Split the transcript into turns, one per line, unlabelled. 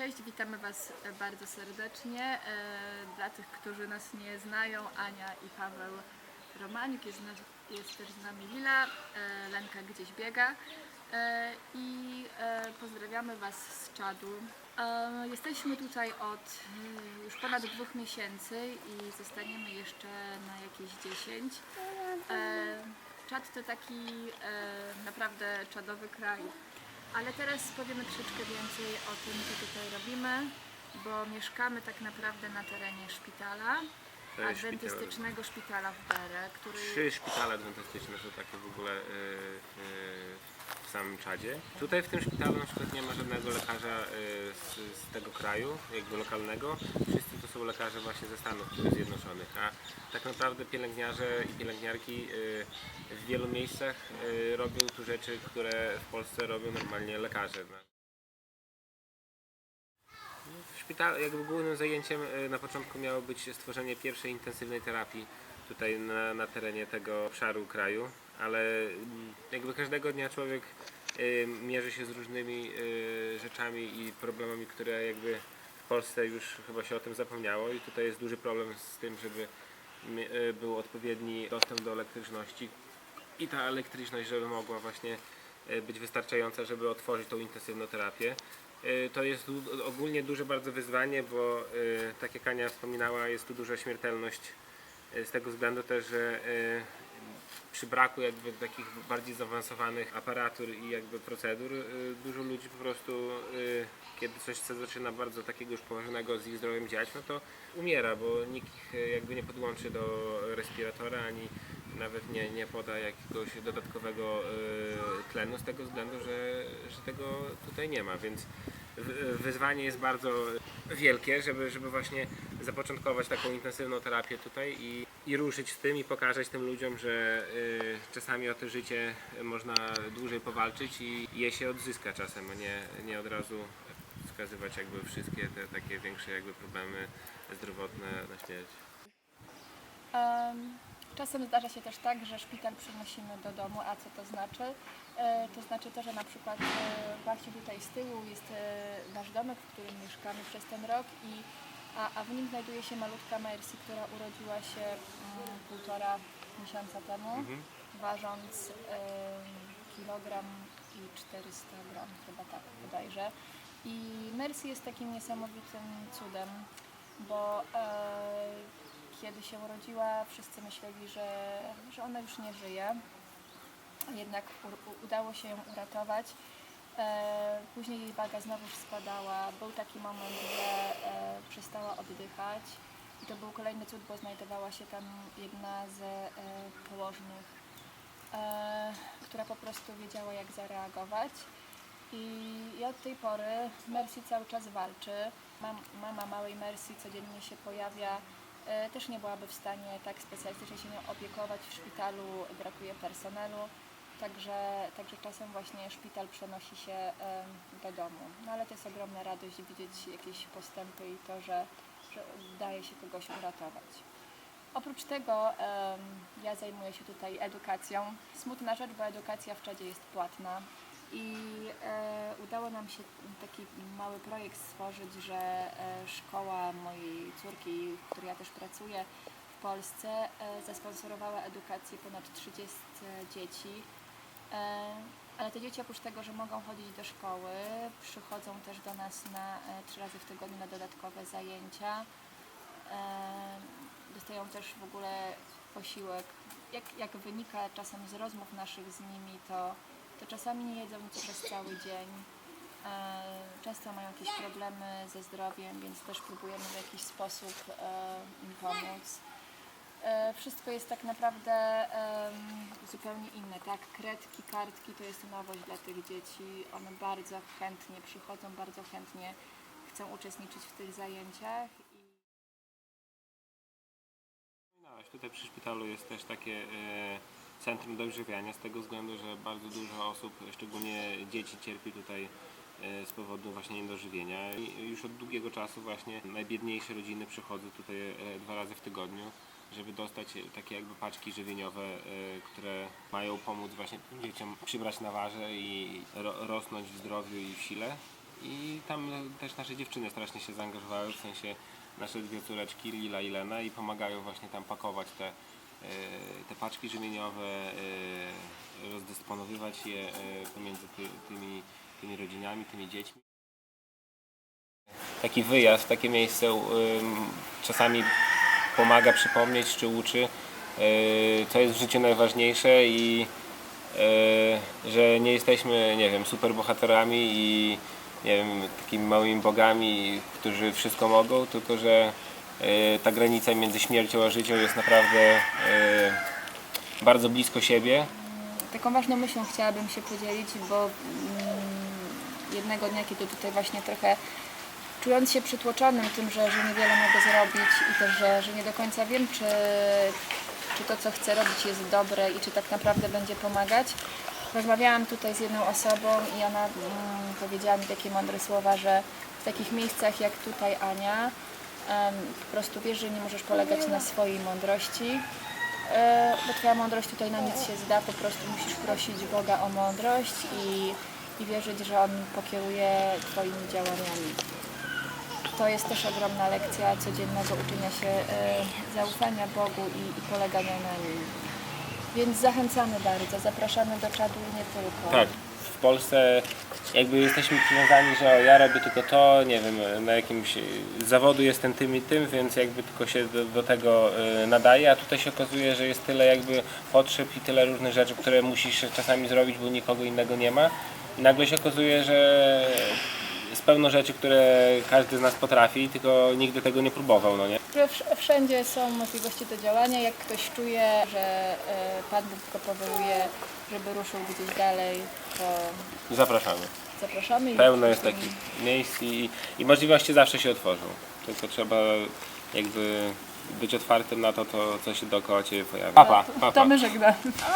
Cześć, witamy Was bardzo serdecznie. E, Dla tych, którzy nas nie znają, Ania i Paweł Romaniuk, jest, jest też z nami Lila, e, Lenka gdzieś biega E, i e, pozdrawiamy Was z czadu. E, Jesteśmy tutaj od e, już ponad dwóch miesięcy i zostaniemy jeszcze na jakieś 10. E, Czad to taki e, naprawdę czadowy kraj. Ale teraz powiemy troszeczkę więcej o tym, co tutaj robimy, bo mieszkamy tak naprawdę na terenie szpitala,
To jest
adwentystycznego szpitala w Bere, który...
Trzy szpitale adwentystyczne są takie w ogóle y, y, w samym Czadzie. Tutaj w tym szpitalu na przykład nie ma żadnego lekarza y, z, z tego kraju, jakby lokalnego. Wszyscy to są lekarze właśnie ze Stanów Zjednoczonych, a tak naprawdę pielęgniarze i pielęgniarki y, w wielu miejscach y, robią tu rzeczy, które w Polsce robią normalnie lekarze. No. W szpitalu jakby głównym zajęciem y, na początku miało być stworzenie pierwszej intensywnej terapii tutaj na, na terenie tego obszaru kraju, ale mm, jakby każdego dnia człowiek mierzy się z różnymi rzeczami i problemami, które jakby Polsce już chyba się o tym zapomniało i tutaj jest duży problem z tym, żeby y, był odpowiedni dostęp do elektryczności i ta elektryczność, żeby mogła właśnie e, być wystarczająca, żeby otworzyć tą intensywną terapię. E, To jest ogólnie duże bardzo wyzwanie, bo e, tak jak Ania wspominała, jest tu duża śmiertelność e, z tego względu też, że e, przy braku jakby takich bardziej zaawansowanych aparatur i jakby procedur, e, dużo ludzi po prostu, e, kiedy coś się zaczyna bardzo takiego już poważnego z ich zdrowiem dziać, no to umiera, bo nikt ich e, jakby nie podłączy do respiratora, ani nawet nie, nie poda jakiegoś dodatkowego tlenu z tego względu, że, że tego tutaj nie ma, więc wy- wyzwanie jest bardzo wielkie, żeby, żeby właśnie zapoczątkować taką intensywną terapię tutaj i, i ruszyć z tym i pokazać tym ludziom, że y, czasami o to życie można dłużej powalczyć i je się odzyska czasem, a nie, nie od razu wskazywać jakby wszystkie te takie większe jakby problemy zdrowotne na śmierć.
Em, Czasem zdarza się też tak, że szpital przenosimy do domu, a co to znaczy? E, To znaczy to, że na przykład e, właśnie tutaj z tyłu jest e, nasz domek, w którym mieszkamy przez ten rok i a, a w nim znajduje się malutka Mercy, która urodziła się mm, półtora miesiąca temu,
Mhm.
ważąc em, kilogram i 400 gram, chyba tak bodajże. I Mercy jest takim niesamowitym cudem, bo e, kiedy się urodziła, wszyscy myśleli, że, że ona już nie żyje. Jednak u, u, udało się ją uratować. E, później jej waga znowu spadała. Był taki moment, że e, przestała oddychać. I to był kolejny cud, bo znajdowała się tam jedna z e, położnych, która po prostu wiedziała, jak zareagować. I, od tej pory Mercy cały czas walczy. Mam, mama małej Mercy codziennie się pojawia. Też nie byłaby w stanie tak specjalistycznie się nią opiekować. W szpitalu brakuje personelu. Także, także czasem właśnie szpital przenosi się do domu. No ale to jest ogromna radość widzieć jakieś postępy i to, że, że daje się kogoś uratować. Oprócz tego ja zajmuję się tutaj edukacją. Smutna rzecz, bo edukacja w Czadzie jest płatna i e, udało nam się taki mały projekt stworzyć, że e, szkoła mojej córki, w której ja też pracuję w Polsce, e, zasponsorowała edukację ponad 30 dzieci. E, ale te dzieci oprócz tego, że mogą chodzić do szkoły, przychodzą też do nas na e, trzy razy w tygodniu na dodatkowe zajęcia. E, dostają też w ogóle posiłek. Jak, jak wynika czasem z rozmów naszych z nimi, to, to czasami nie jedzą nic przez cały dzień. Często mają jakieś problemy ze zdrowiem, więc też próbujemy w jakiś sposób im pomóc. E, Wszystko jest tak naprawdę zupełnie inne, tak? Kredki, kartki to jest nowość dla tych dzieci. One bardzo chętnie przychodzą, bardzo chętnie chcą uczestniczyć w tych zajęciach.
Wspominałaś, Tutaj przy szpitalu jest też takie e, centrum dożywiania z tego względu, że bardzo dużo osób, szczególnie dzieci cierpi tutaj e, z powodu właśnie niedożywienia już od długiego czasu właśnie najbiedniejsze rodziny przychodzą tutaj dwa razy w tygodniu, żeby dostać takie jakby paczki żywieniowe, e, które mają pomóc właśnie dzieciom przybrać na warze i ro, rosnąć w zdrowiu i w sile. I tam też nasze dziewczyny strasznie się zaangażowały, w sensie nasze dwie córeczki, Lila i Lena i pomagają właśnie tam pakować te, e, te paczki żywieniowe, e, rozdysponowywać je e, pomiędzy ty, tymi, tymi rodzinami, tymi dziećmi. Taki wyjazd, takie miejsce czasami pomaga przypomnieć czy uczy, e, co jest w życiu najważniejsze i e, że nie jesteśmy, nie wiem, superbohaterami i nie wiem, takimi małymi bogami, którzy wszystko mogą, tylko że e, ta granica między śmiercią a życiem jest naprawdę e, bardzo blisko siebie.
Taką ważną myślą chciałabym się podzielić, bo mm, jednego dnia, kiedy tutaj właśnie trochę czując się przytłoczonym tym, że, że niewiele mogę zrobić i też, że, że nie do końca wiem, czy, czy to, co chcę robić jest dobre i czy tak naprawdę będzie pomagać. Rozmawiałam tutaj z jedną osobą i ona mm, powiedziała mi takie mądre słowa, że w takich miejscach jak tutaj Ania po prostu wiesz, że nie możesz polegać na swojej mądrości, E, bo Twoja mądrość tutaj na nic się zda, po prostu musisz prosić Boga o mądrość i, i wierzyć, że On pokieruje Twoimi działaniami. To jest też ogromna lekcja codziennego uczenia się e, zaufania Bogu i, i polegania na Nim. Więc zachęcamy bardzo, zapraszamy do czadu nie tylko.
Tak, w Polsce jakby jesteśmy przywiązani, że ja robię tylko to, nie wiem, na jakimś y, zawodu jestem tym i tym, więc jakby tylko się do, do tego y, nadaje, a tutaj się okazuje, że jest tyle jakby potrzeb i tyle różnych rzeczy, które musisz czasami zrobić, bo nikogo innego nie ma. I nagle się okazuje, że jest pełno rzeczy, które każdy z nas potrafi, tylko nigdy tego nie próbował, no nie?
Wszędzie są możliwości do działania. Jak ktoś czuje, że e, Pan Bóg go powołuje, żeby ruszył gdzieś dalej, to
Zapraszamy.
zapraszamy.
Pełno jest takich miejsc i, i możliwości zawsze się otworzą. Tylko trzeba jakby być otwartym na to, to co się dookoła Ciebie pojawia. Papa, papa.
To my żegnamy.